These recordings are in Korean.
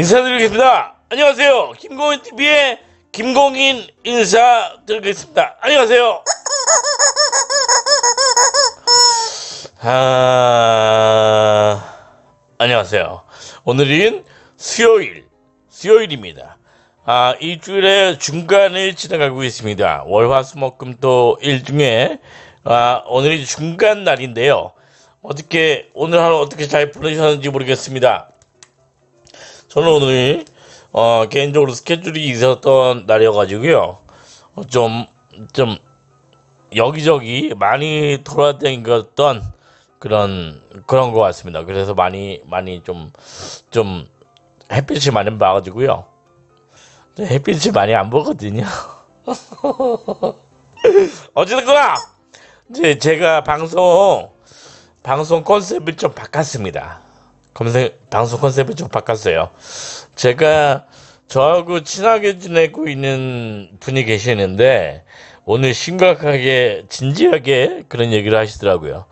인사드리겠습니다. 안녕하세요. 김공인 TV의 김공인 인사드리겠습니다. 안녕하세요. 아, 안녕하세요. 오늘은 수요일, 수요일입니다. 아, 일주일의 중간을 지나가고 있습니다. 월화수목금토 일 중에 아, 오늘이 중간 날인데요. 어떻게 오늘 하루 어떻게 잘 보내셨는지 모르겠습니다. 저는 오늘 어, 개인적으로 스케줄이 있었던 날이어가지고요. 어, 좀, 좀, 여기저기 많이 돌아다녔던 그런, 그런 것 같습니다. 그래서 많이, 많이 좀, 좀, 햇빛이 많이 봐가지고요. 햇빛이 많이 안 보거든요. 어쨌거나, 이제 제가 방송, 방송 컨셉을 좀 바꿨습니다. 검색, 방송 컨셉을 좀 바꿨어요. 제가 저하고 친하게 지내고 있는 분이 계시는데 오늘 심각하게 진지하게 그런 얘기를 하시더라고요.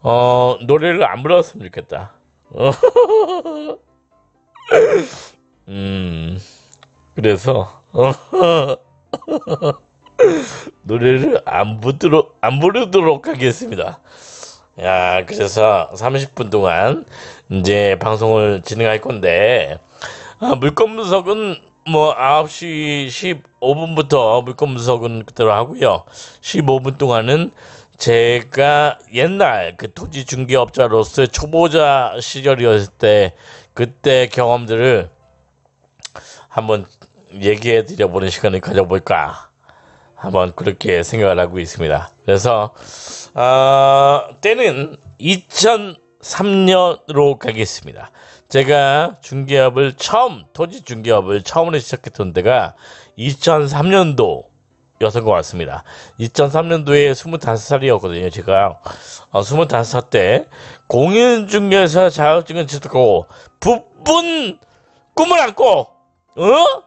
어 노래를 안 불렀으면 좋겠다. 음 그래서 노래를 안 부르도록 안 부르도록 하겠습니다. 야, 그래서 30분 동안 이제 방송을 진행할 건데, 아, 물건 분석은 뭐 9시 15분부터 물건 분석은 그대로 하고요. 15분 동안은 제가 옛날 그 토지 중개업자로서 초보자 시절이었을 때 그때 경험들을 한번 얘기해 드려보는 시간을 가져볼까 한번 그렇게 생각을 하고 있습니다. 그래서 어, 때는 2003년으로 가겠습니다. 제가 중개업을 처음 토지 중개업을 처음으로 시작했던 데가 2003년도 였던 것 같습니다. 2003년도에 25살이었거든요. 제가 어, 25살 때 공인중개사 자격증을 취득하고 부푼 꿈을 안고 어?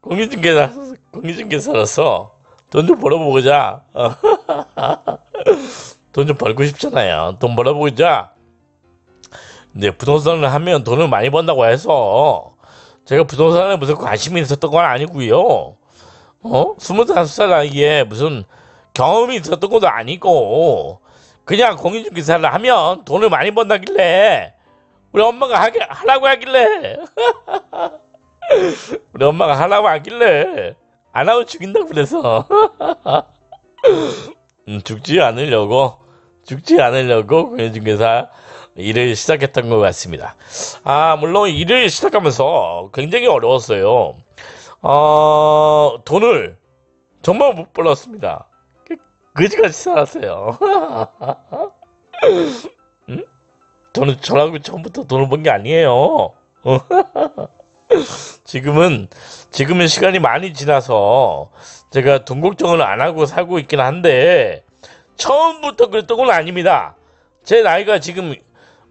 공인중개사 공인중개사로서 돈 좀 벌어보자. 돈 좀 벌고 싶잖아요. 돈 벌어보자. 이제 부동산을 하면 돈을 많이 번다고 해서 제가 부동산에 무슨 관심이 있었던 건 아니고요. 어? 25살 나이에 무슨 경험이 있었던 것도 아니고 그냥 공인중개사를 하면 돈을 많이 번다길래 우리 엄마가 하게, 하라고 하길래 우리 엄마가 하라고 하길래 안 하고 죽인다고 그래서 음, 죽지 않으려고 죽지 않으려고 공인중개사 일을 시작했던 것 같습니다. 아 물론 일을 시작하면서 굉장히 어려웠어요. 어, 돈을 정말 못 벌었습니다. 그, 그지같이 살았어요. 음? 저는 저라고 처음부터 돈을 번 게 아니에요. 지금은 지금은 시간이 많이 지나서 제가 돈 걱정을 안 하고 살고 있긴 한데 처음부터 그랬던 건 아닙니다. 제 나이가 지금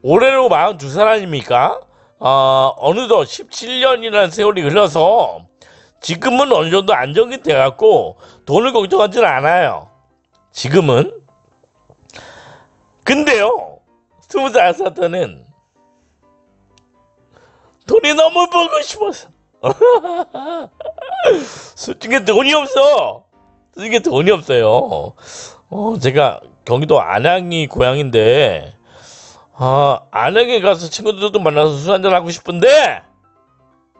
올해로 42살 아닙니까? 어, 어느덧 17년이라는 세월이 흘러서 지금은 어느 정도 안정이 돼갖고 돈을 걱정하지는 않아요. 지금은 근데요 20살 때는 돈이 너무 벌고 싶어서. 솔직히 돈이 없어. 솔직히 돈이 없어요. 어, 제가 경기도 안양이 고향인데, 아, 안양에 가서 친구들도 만나서 술 한잔 하고 싶은데,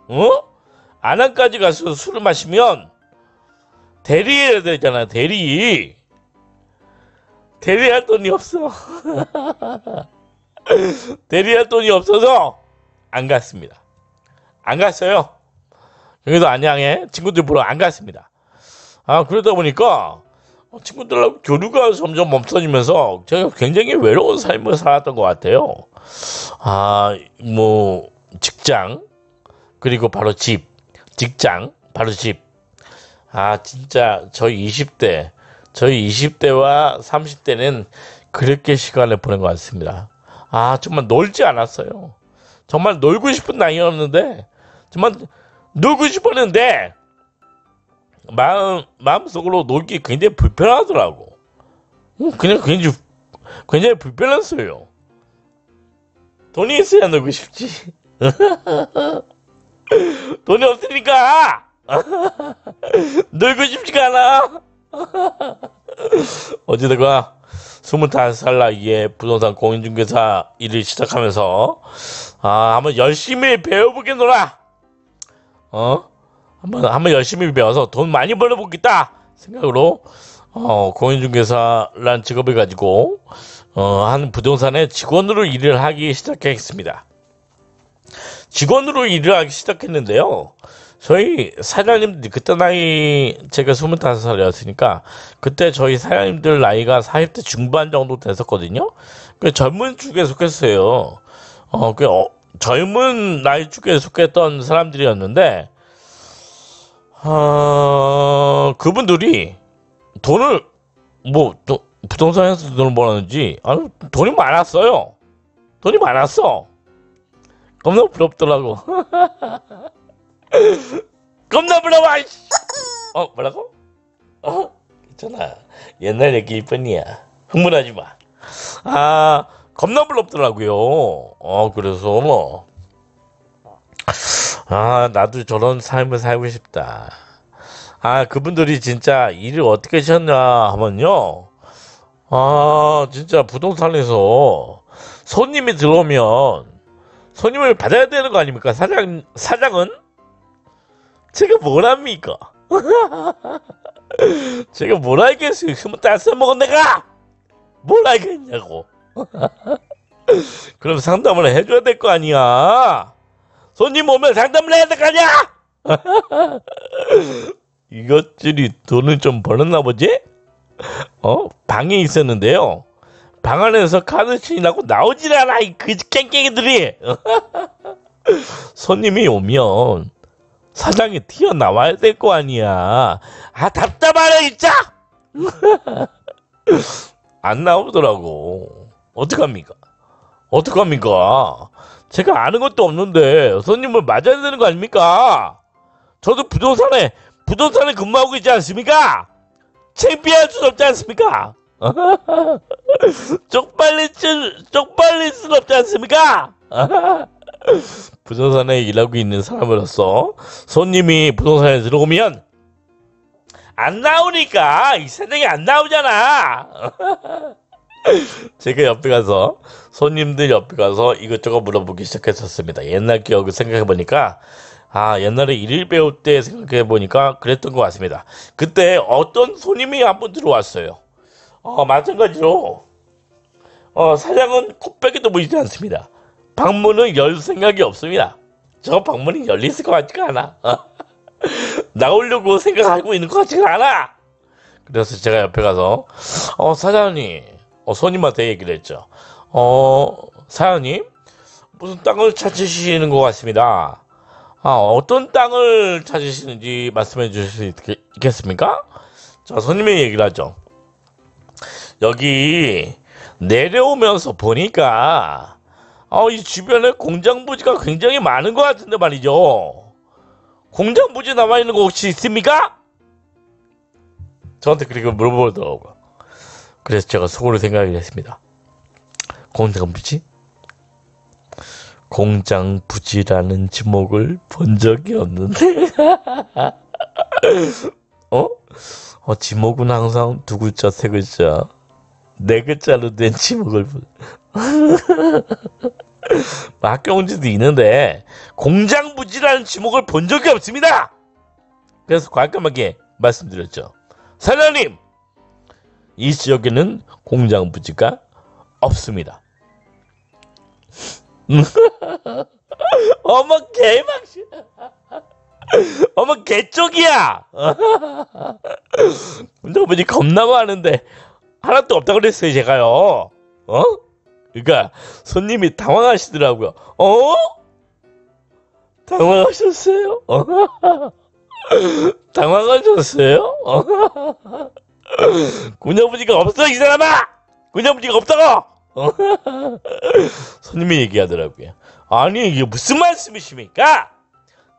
어? 안양까지 가서 술을 마시면, 대리해야 되잖아, 대리. 대리할 돈이 없어. 대리할 돈이 없어서, 안 갔습니다. 안 갔어요. 여기도 안양에 친구들 보러 안 갔습니다. 아, 그러다 보니까 친구들하고 교류가 점점 없어지면서 제가 굉장히 외로운 삶을 살았던 것 같아요. 아, 뭐, 직장, 그리고 바로 집, 직장, 바로 집. 아, 진짜 저희 20대, 저희 20대와 30대는 그렇게 시간을 보낸 것 같습니다. 아, 정말 놀지 않았어요. 정말 놀고 싶은 나이였는데 정말 놀고 싶었는데 마음 마음속으로 놀기 굉장히 불편하더라고. 그냥 굉장히 굉장히 불편했어요. 돈이 있어야 놀고 싶지. 돈이 없으니까 놀고 싶지가 않아. 어찌되가 25살 나이에 부동산 공인중개사 일을 시작하면서 아 한번 열심히 배워보겠노라. 어? 한번 한번 열심히 배워서 돈 많이 벌어보겠다 생각으로 어, 공인중개사란 직업을 가지고 어, 한 부동산의 직원으로 일을 하기 시작했습니다. 직원으로 일을 하기 시작했는데요. 저희 사장님들 그때 나이 제가 25살이었으니까 그때 저희 사장님들 나이가 40대 중반 정도 됐었거든요. 그 젊은 축에 속했어요. 어, 그 어, 젊은 나이 축에 속했던 사람들이었는데 어, 그분들이 돈을 뭐 또, 부동산에서 돈을 벌었는지 아니 돈이 많았어요. 돈이 많았어. 겁나 부럽더라고. 겁나 부러워. 어 뭐라고? 어 괜찮아. 옛날 얘기일 뿐이야. 흥분하지 마. 아 겁나 부럽더라고요. 어 그래서 뭐. 아 나도 저런 삶을 살고 싶다. 아 그분들이 진짜 일을 어떻게 하셨냐 하면요. 아 진짜 부동산에서 손님이 들어오면 손님을 받아야 되는 거 아닙니까? 사장, 사장은? 제가 뭘 합니까? 제가 뭘 알겠어요? 스물다 써먹은 내가! 뭘 알겠냐고. 그럼 상담을 해줘야 될 거 아니야? 손님 오면 상담을 해야 될 거 아니야? 이것들이 돈을 좀 벌었나 보지? 어? 방에 있었는데요. 방 안에서 카드 치인하고 나오질 않아 이 그지 깽깽이들이 손님이 오면 사장이 튀어나와야 될 거 아니야 아 답답하네 진짜 안 나오더라고 어떡합니까? 어떡합니까? 제가 아는 것도 없는데 손님을 맞아야 되는 거 아닙니까? 저도 부동산에 부동산에 근무하고 있지 않습니까? 창피할 수 없지 않습니까? 쪽팔릴 줄, 쪽팔릴 순 없지 않습니까? 부동산에 일하고 있는 사람으로서 손님이 부동산에 들어오면 안 나오니까 이 사장이 안 나오잖아. 제가 옆에 가서 손님들 옆에 가서 이것저것 물어보기 시작했었습니다. 옛날 기억을 생각해 보니까 아 옛날에 일을 배울 때 생각해 보니까 그랬던 것 같습니다. 그때 어떤 손님이 한번 들어왔어요. 어, 마찬가지로 어, 사장은 코빼기도 보이지 않습니다. 방문은 열 생각이 없습니다. 저 방문이 열릴 것 같지가 않아. 나오려고 생각하고 있는 것 같지가 않아. 그래서 제가 옆에 가서 어, 사장님, 어, 손님한테 얘기를 했죠. 어, 사장님, 무슨 땅을 찾으시는 것 같습니다. 아, 어떤 땅을 찾으시는지 말씀해 주실 수 있, 겠습니까 자, 손님이 얘기를 하죠. 여기 내려오면서 보니까 어, 이 주변에 공장 부지가 굉장히 많은 것 같은데 말이죠. 공장 부지 남아 있는 거 혹시 있습니까? 저한테 그렇게 물어보더라고요. 그래서 제가 속으로 생각을 했습니다. 공장 부지? 공장 부지라는 지목을 본 적이 없는데. 어? 어, 지목은 항상 두 글자, 세 글자. 네 글자로 된 지목을 학교 온지도 있는데 공장 부지라는 지목을 본 적이 없습니다. 그래서 깔끔하게 말씀드렸죠. 사장님, 이 지역에는 공장 부지가 없습니다. 어머 개막신 어머 개쪽이야 공장부지 겁나 많은데 하나도 없다고 그랬어요, 제가요. 어? 그러니까 손님이 당황하시더라고요. 어? 당황하셨어요? 어? 당황하셨어요? 어? 군녀부지가 없어, 이 사람아! 군녀부지가 없다고! 어? 손님이 얘기하더라고요. 아니, 이게 무슨 말씀이십니까?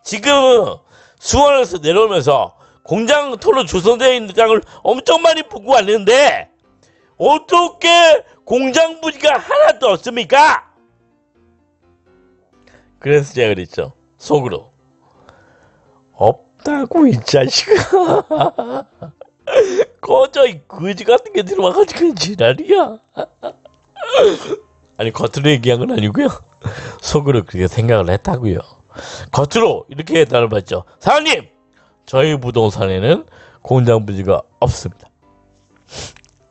지금 수원에서 내려오면서 공장 토로 조성되어 있는 장을 엄청 많이 보고 왔는데, 어떻게 공장 부지가 하나도 없습니까? 그래서 제가 그랬죠. 속으로. 없다고 이 자식아. 꺼져 이 거지 같은 게 들어와가지고 지랄이야. 아니 겉으로 얘기한 건 아니고요. 속으로 그렇게 생각을 했다고요. 겉으로 이렇게 대답을 받죠. 사장님, 저희 부동산에는 공장 부지가 없습니다.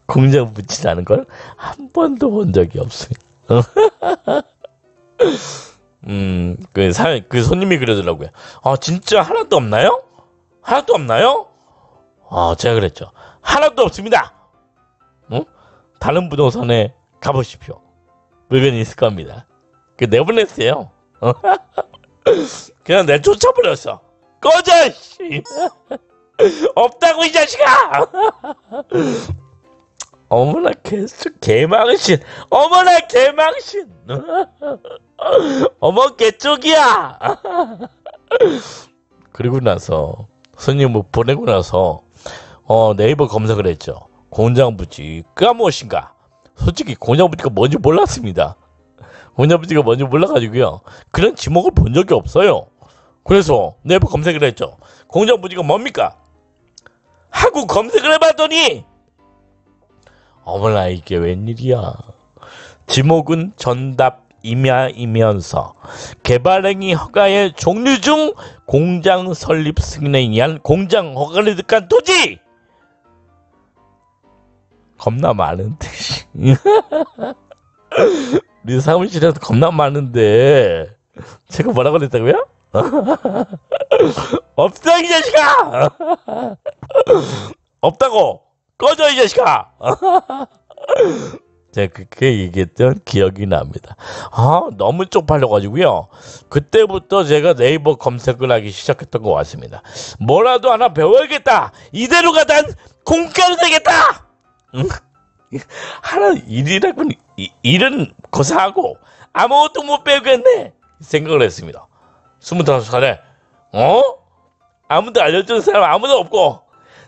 공장 부지라는 걸 한 번도 본 적이 없습니다. 음, 그 사, 그 손님이 그러더라고요. 아, 진짜 하나도 없나요? 하나도 없나요? 아, 제가 그랬죠. 하나도 없습니다. 응? 다른 부동산에 가보십시오. 물건이 있을 겁니다. 그 내보냈어요. 그냥 내쫓아버렸어. 꺼져, 씨. 없다고, 이 자식아! 어머나, 개, 개망신. 어머나, 개망신. 어머, 개쪽이야! 그리고 나서, 손님 뭐 보내고 나서, 어, 네이버 검색을 했죠. 공장부지가 무엇인가? 솔직히 공장부지가 뭔지 몰랐습니다. 공장부지가 뭔지 몰라가지고요. 그런 지목을 본 적이 없어요. 그래서 네이버 검색을 했죠. 공장부지가 뭡니까? 하고 검색을 해봤더니 어머나 이게 웬일이야. 지목은 전답 임야이면서 개발행위 허가의 종류 중 공장 설립 승인에 의한 공장 허가를 득한 토지 겁나 많은데 우리 사무실에서 겁나 많은데 제가 뭐라고 그랬다고요? 없어 이 자식아 없다고 꺼져 이 자식아 제가 그렇게 얘기했던 기억이 납니다. 아, 너무 쪽팔려가지고요. 그때부터 제가 네이버 검색을 하기 시작했던 것 같습니다. 뭐라도 하나 배워야겠다! 이대로 가단 공짜로 되겠다! 응? 하나 일이라고, 일은 고사하고 아무것도 못 배우겠네! 생각을 했습니다. 25살에, 어? 아무도 알려주는 사람 아무도 없고,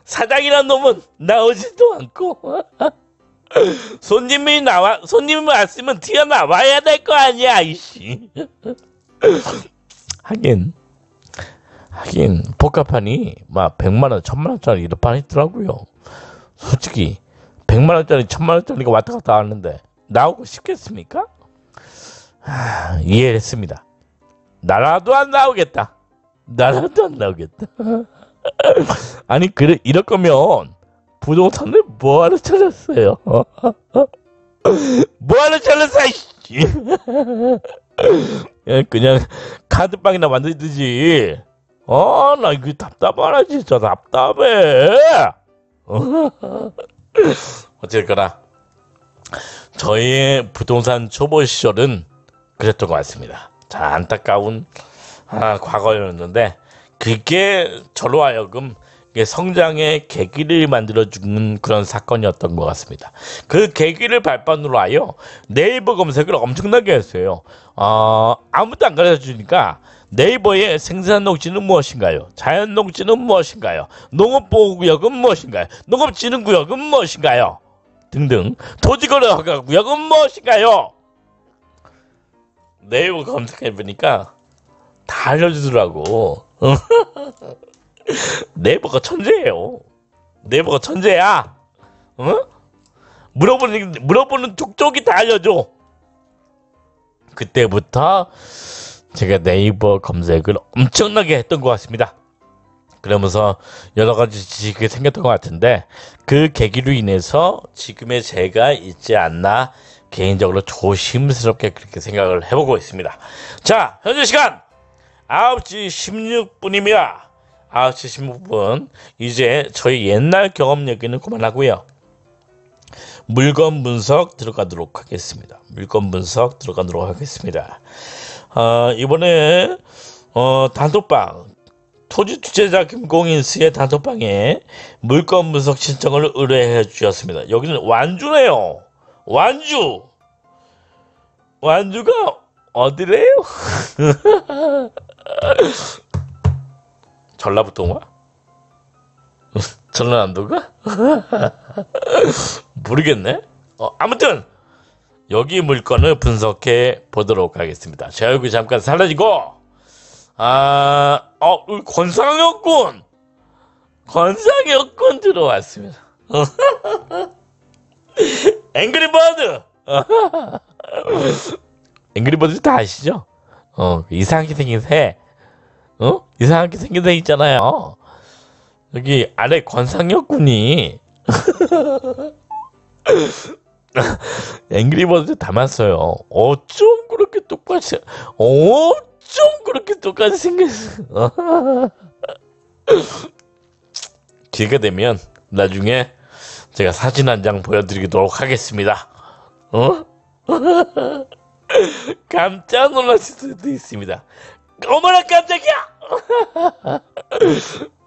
사장이란 놈은 나오지도 않고, 손님이 나와 손님이 왔으면 튀어나와야 될 거 아니야 이씨 하긴 하긴 복합판이 막 100만원 1000만원짜리 이런 판이 있더라고요 솔직히 100만원짜리 1000만원짜리가 왔다 갔다 하는데 나오고 싶겠습니까? 하, 이해했습니다 나라도 안 나오겠다 나라도 안 나오겠다 아니 그래 이럴 거면 부동산을 뭐하러 찾았어요? 뭐하러 찾았어, 이씨! 그냥 카드빵이나 만들듯이. 어, 나 이거 답답하다, 진짜 답답해. 어쨌거나, 저희의 부동산 초보 시절은 그랬던 것 같습니다. 자, 안타까운 아, 과거였는데, 그게 저로 하여금 성장의 계기를 만들어 주는 그런 사건이었던 것 같습니다. 그 계기를 발판으로 하여 네이버 검색을 엄청나게 했어요. 어, 아무도 안 가르쳐 주니까 네이버의 생산 녹지는 무엇인가요? 자연 녹지는 무엇인가요? 농업보호구역은 무엇인가요? 농업진흥구역은 무엇인가요? 등등 토지거래 허가구역은 무엇인가요? 네이버 검색해보니까 다 알려주더라고. 네이버가 천재예요. 네이버가 천재야. 어? 물어보는 물어보는 족족이 다 알려줘. 그때부터 제가 네이버 검색을 엄청나게 했던 것 같습니다. 그러면서 여러 가지 지식이 생겼던 것 같은데 그 계기로 인해서 지금의 제가 있지 않나 개인적으로 조심스럽게 그렇게 생각을 해보고 있습니다. 자, 현재 시간 9시 16분입니다. 9시 16분 이제 저희 옛날 경험 얘기는 그만하고요. 물건 분석 들어가도록 하겠습니다. 물건 분석 들어가도록 하겠습니다. 어, 이번에 어, 단톡방 토지 투자자 김공인 씨의 단톡방에 물건 분석 신청을 의뢰해 주셨습니다. 여기는 완주네요. 완주. 완주가 어디래요? 전라북도인가? 전라남도가? 모르겠네. 어, 아무튼 여기 물건을 분석해 보도록 하겠습니다. 제 얼굴 잠깐 사라지고 아, 어, 권상혁군! 권상혁군 들어왔습니다. 앵그리버드! 앵그리버드 다 아시죠? 어, 이상하게 생긴 새. 어? 이상하게 생긴 새 있잖아요. 여기 아래 권상혁군이 앵그리버드 담았어요. 어쩜 그렇게 똑같이, 어쩜 그렇게 똑같이 생겼어. 기회가 되면 나중에 제가 사진 한 장 보여드리도록 하겠습니다. 어? 깜짝 놀라실 수도 있습니다. 어머나 깜짝이야!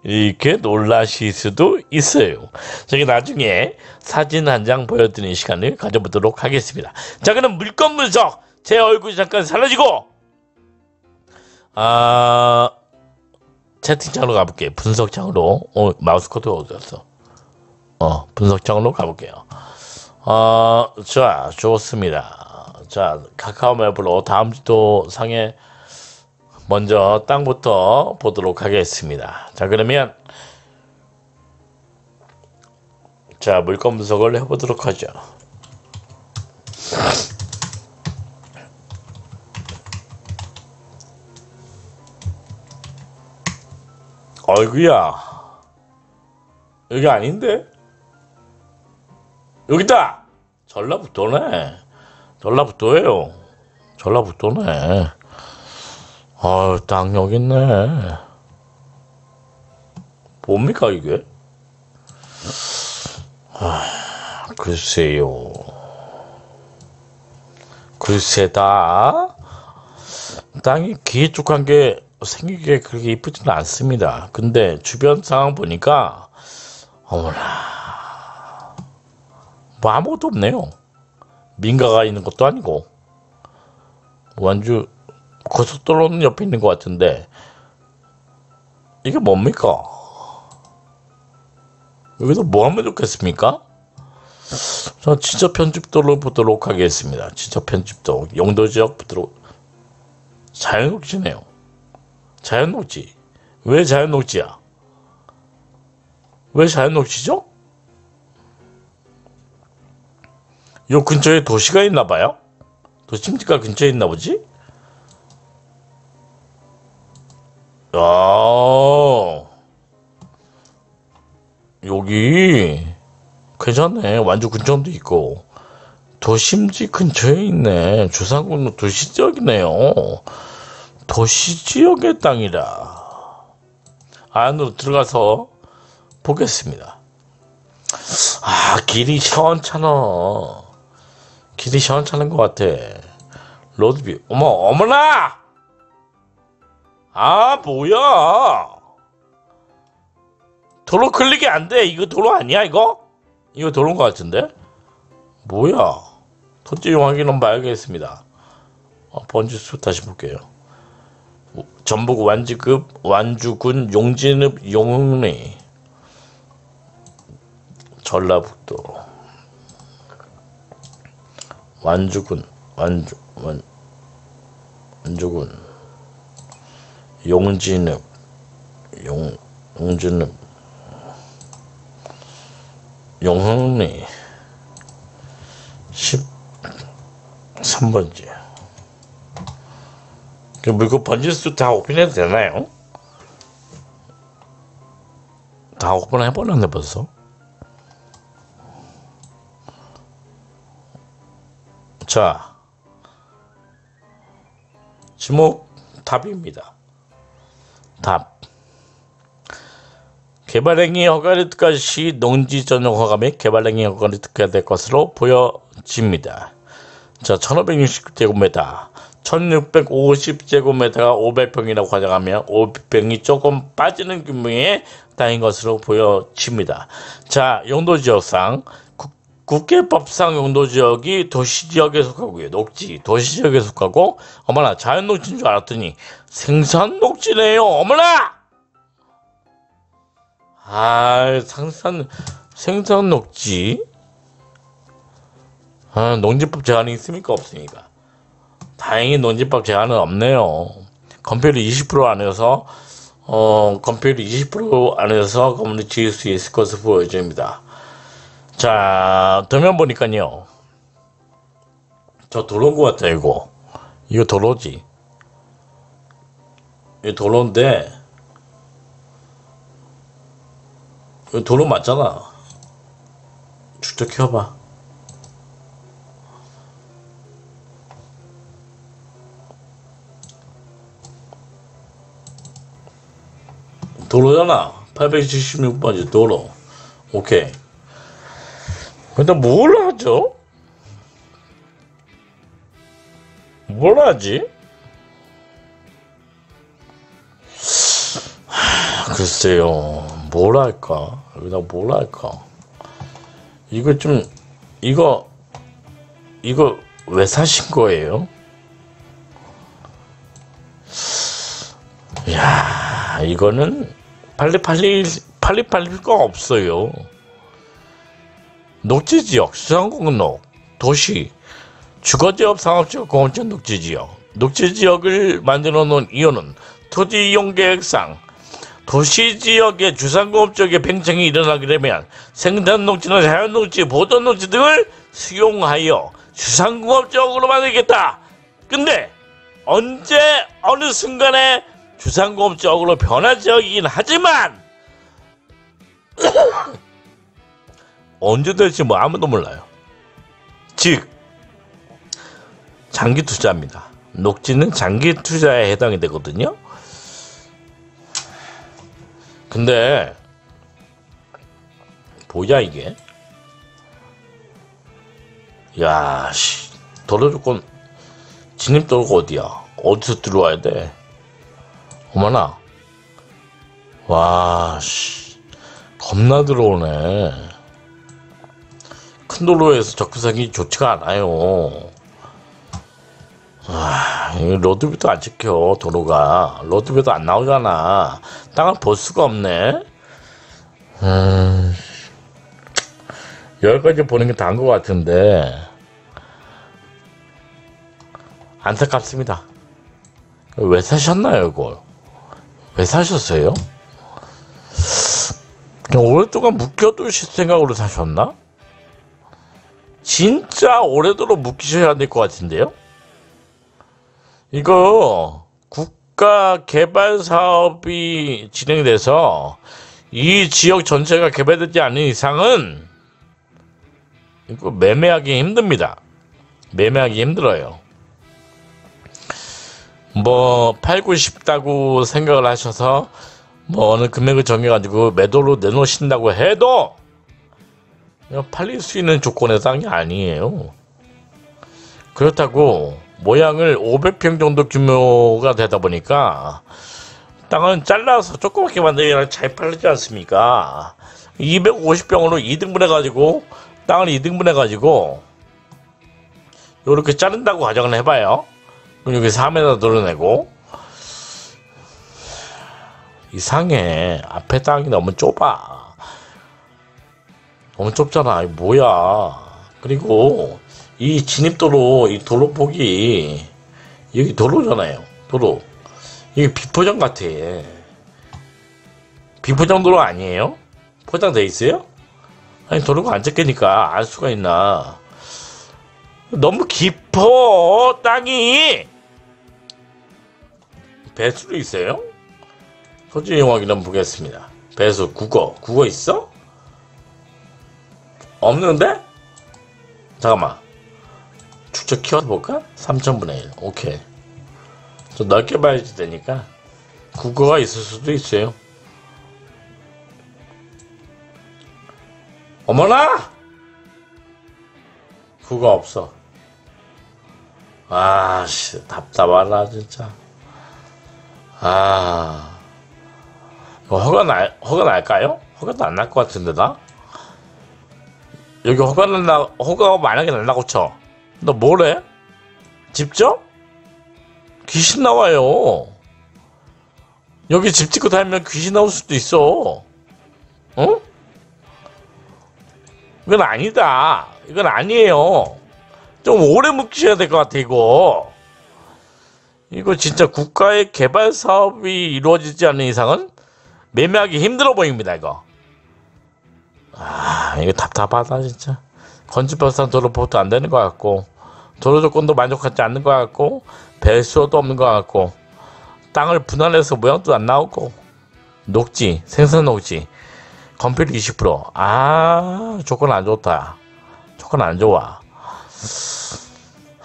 이렇게 놀라실 수도 있어요. 저희 나중에 사진 한 장 보여드리는 시간을 가져보도록 하겠습니다. 자, 그럼 물건 분석. 제 얼굴이 잠깐 사라지고, 아, 채팅창으로 가볼게요. 분석창으로. 어, 마우스 코드 어디 갔어? 어, 분석창으로 가볼게요. 어, 자, 좋습니다. 자, 카카오 맵으로 다음 주도 상에 먼저 땅부터 보도록 하겠습니다. 자, 그러면 자, 물건 분석을 해보도록 하죠. 어이구야. 여기 아닌데? 여기다! 전라북도네. 전라북도예요. 전라북도네. 아유, 땅 여기 있네. 뭡니까, 이게? 아, 글쎄요. 글쎄다. 땅이 길쭉한 게 생기게 그렇게 이쁘지는 않습니다. 근데 주변 상황 보니까, 어머나. 뭐 아무것도 없네요. 민가가 있는 것도 아니고. 완주 고속도로는 옆에 있는 것 같은데 이게 뭡니까? 여기서 뭐 하면 좋겠습니까? 자, 진짜 편집도를 보도록 하겠습니다. 진짜 편집도 용도 지역 보도록 자연 녹지네요. 자연 녹지. 왜 자연 녹지야? 왜 자연 녹지죠? 요 근처에 도시가 있나 봐요? 도심지가 근처에 있나 보지? 야, 여기 괜찮네. 완주 근처도 있고 도심지 근처에 있네. 주상군로 도시 지역이네요. 도시 지역의 땅이라. 안으로 들어가서 보겠습니다. 아, 길이 시원찮아. 길이 시원찮은 것 같아. 로드뷰. 어머, 어머나! 아 뭐야? 도로 클릭이 안 돼. 이거 도로 아니야 이거? 이거 도로인 것 같은데? 뭐야? 토지 확인 한번 봐야겠습니다. 어, 번지수 다시 볼게요. 전북 완주급 완주군 용진읍 용흥리. 전라북도. 완주군 완주 완 완주군 용진읍 용 용진읍 용흥리 13번지. 그 물건 번지수 다 오픈해도 되나요? 다 오픈 해버렸네 벌써. 자 지목 답입니다 답. 개발행위 허가를 특가 시 농지 전용 허가 및 개발행위 허가를 특가될 것으로 보여집니다. 자, 1560제곱미터, 1650제곱미터가 500평이라고 가정하면 500평이 조금 빠지는 규모의 땅인 것으로 보여집니다. 자, 용도지역상 국계법상 용도 지역이 도시 지역에 속하고요. 녹지, 도시 지역에 속하고 어머나 자연 녹지인 줄 알았더니 생산 녹지네요. 어머나! 아, 생산, 생산 녹지? 아, 농지법 제한이 있습니까? 없습니까? 다행히 농지법 제한은 없네요. 건폐율이 20% 안에서 어, 건폐율이 20% 안에서 건물을 지을 수 있을 것으로 보여집니다. 자, 도면 보니까요. 저 도로인 것 같아, 이거. 이거 도로지. 이거 도로인데, 이거 도로 맞잖아. 켜봐. 도로잖아. 876번지 도로. 오케이. 근데 뭘 하죠? 뭘 하지? 하, 글쎄요. 뭘 할까? 여기다 뭘 할까? 이거 좀, 이거, 이거 왜 사신 거예요? 야 이거는 빨리빨리 거 없어요. 녹지지역, 수상공록, 도시, 주거지역, 상업지역, 공원적 녹지지역. 녹지지역을 만들어 놓은 이유는 토지 이용 계획상 도시지역의 주상공업적의 팽창이 일어나게 되면 생산 녹지나 자연 녹지, 보존 녹지 등을 수용하여 주상공업적으로 만들겠다. 근데 언제 어느 순간에 주상공업적으로 변화지역이긴 하지만 언제 될지 뭐 아무도 몰라요. 즉 장기 투자입니다. 녹지는 장기 투자에 해당이 되거든요. 근데 뭐야 이게? 야, 씨, 도로 조건 진입 도로가 어디야? 어디서 들어와야 돼? 어머나, 와, 씨, 겁나 들어오네. 큰 도로에서 접근성이 좋지가 않아요. 아, 로드뷰도 안 찍혀, 도로가. 로드뷰도 안 나오잖아. 땅을 볼 수가 없네. 음, 여기까지 보는 게 다인 것 같은데, 안타깝습니다. 왜 사셨나요, 이걸? 왜 사셨어요? 오랫동안 묵혀두실 생각으로 사셨나? 진짜 오래도록 묵히셔야 될 것 같은데요? 이거 국가 개발 사업이 진행돼서 이 지역 전체가 개발되지 않는 이상은 이거 매매하기 힘듭니다. 매매하기 힘들어요. 뭐 팔고 싶다고 생각을 하셔서 뭐 어느 금액을 정해가지고 매도로 내놓으신다고 해도 팔릴 수 있는 조건의 땅이 아니에요. 그렇다고 모양을 500평 정도 규모가 되다 보니까 땅은 잘라서 조그맣게 만들기가 잘 팔리지 않습니까? 250평으로 2등분 해가지고 땅을 2등분 해가지고 이렇게 자른다고 가정을 해봐요. 여기 3m 드러내고 이상해. 앞에 땅이 너무 좁아. 너무 좁잖아. 이거 뭐야. 그리고 이 진입도로, 이 도로폭이 여기 도로잖아요. 도로. 이게 비포장 같아. 비포장 도로 아니에요? 포장돼 있어요? 아니 도로가 안 적게니까 알 수가 있나. 너무 깊어 땅이 배수로 있어요? 한번 보겠습니다. 배수 국어 국어 있어? 없는데? 잠깐만. 축적 키워볼까? 3천분의 1 오케이. 좀 넓게 봐야지 되니까. 국어가 있을 수도 있어요. 어머나! 국어 없어. 아씨 답답하다 진짜. 아. 이거 허가 날 허가 날까요? 허가도 안 날 것 같은데 나 여기 허가 날나 허가가 만약에 날라고 쳐. 너 뭐래? 집죠? 귀신 나와요. 여기 집 짓고 다니면 귀신 나올 수도 있어. 어? 이건 아니다. 이건 아니에요. 좀 오래 묵히셔야 될 것 같아, 이거. 이거 진짜 국가의 개발 사업이 이루어지지 않는 이상은 매매하기 힘들어 보입니다, 이거. 아, 이거 답답하다, 진짜. 건축법상 도로포도 안 되는 것 같고, 도로 조건도 만족하지 않는 것 같고, 배수도 없는 것 같고, 땅을 분할해서 모양도 안 나오고, 녹지, 생선 녹지, 건필 20%. 아, 조건 안 좋다. 조건 안 좋아.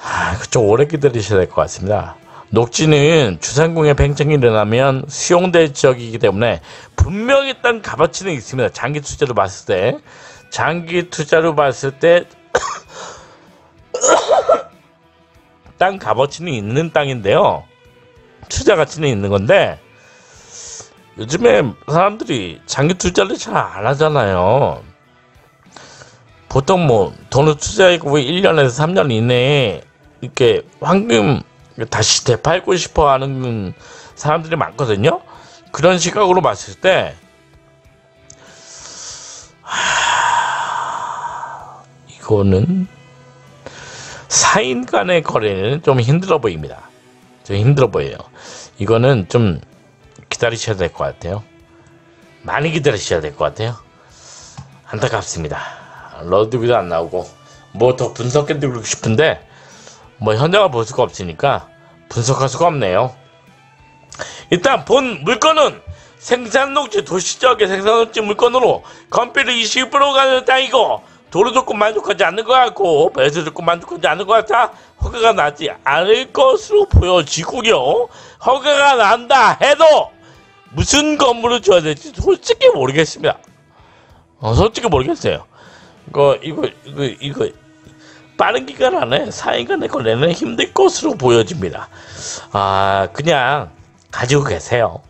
아, 좀 오래 기다리셔야 될 것 같습니다. 녹지는 주상공의 팽창이 일어나면 수용될 지역이기 때문에 분명히 땅 값어치는 있습니다. 장기 투자로 봤을 때. 장기 투자로 봤을 때, 땅 값어치는 있는 땅인데요. 투자 가치는 있는 건데, 요즘에 사람들이 장기 투자를 잘 안 하잖아요. 보통 뭐 돈을 투자하고 1년에서 3년 이내에 이렇게 황금 다시 되팔고 싶어 하는 사람들이 많거든요. 그런 시각으로 봤을 때, 하... 이거는 사인 간의 거래는 좀 힘들어 보입니다. 좀 힘들어 보여요. 이거는 좀 기다리셔야 될 것 같아요. 많이 기다리셔야 될 것 같아요. 안타깝습니다. 러드비도 안 나오고 뭐 더 분석해드리고 싶은데 뭐 현장을 볼 수가 없으니까 분석할 수가 없네요. 일단 본 물건은 생산녹지 도시적의 생산녹지 물건으로 건비를 20%가 땅이고 도로 조건 만족하지 않는 것 같고 배수 조건 만족하지 않는 것 같아 허가가 나지 않을 것으로 보여지고요. 허가가 난다 해도 무슨 건물을 줘야 될지 솔직히 모르겠습니다. 어, 솔직히 모르겠어요. 이거 이거 이거 이거 빠른 기간 안에 사인간의 거래는 힘들 것으로 보여집니다. 아 그냥 가지고 계세요.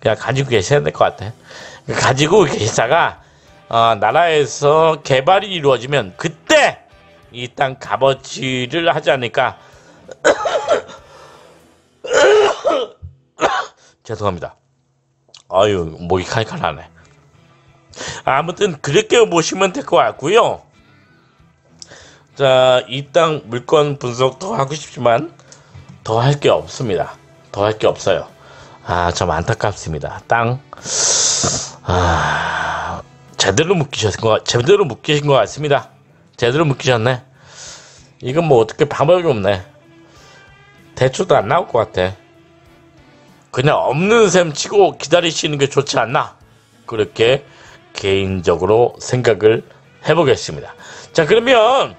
그냥 가지고 계셔야 될 것 같아. 가지고 계시다가 어, 나라에서 개발이 이루어지면 그때 이땅 값어치를 하지 않을까. 죄송합니다. 아유 목이 칼칼하네. 아무튼 그렇게 보시면 될 것 같고요. 자, 이 땅 물건 분석 더 하고 싶지만 더 할 게 없습니다. 더 할 게 없어요. 아, 좀 안타깝습니다. 땅, 아, 제대로 묶이셨은 것, 제대로 묶이신 것 같습니다. 제대로 묶이셨네. 이건 뭐 어떻게 방법이 없네. 대출도 안 나올 것 같아. 그냥 없는 셈 치고 기다리시는 게 좋지 않나? 그렇게 개인적으로 생각을 해보겠습니다. 자, 그러면 어,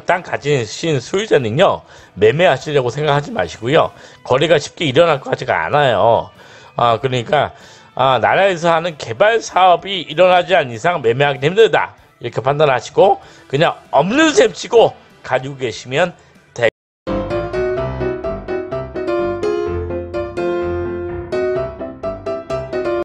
땅 가지신 소유자는요 매매하시려고 생각하지 마시고요 거래가 쉽게 일어날 것 같지가 않아요. 아 그러니까 아, 나라에서 하는 개발 사업이 일어나지 않는 이상 매매하기 힘들다. 이렇게 판단하시고 그냥 없는 셈 치고 가지고 계시면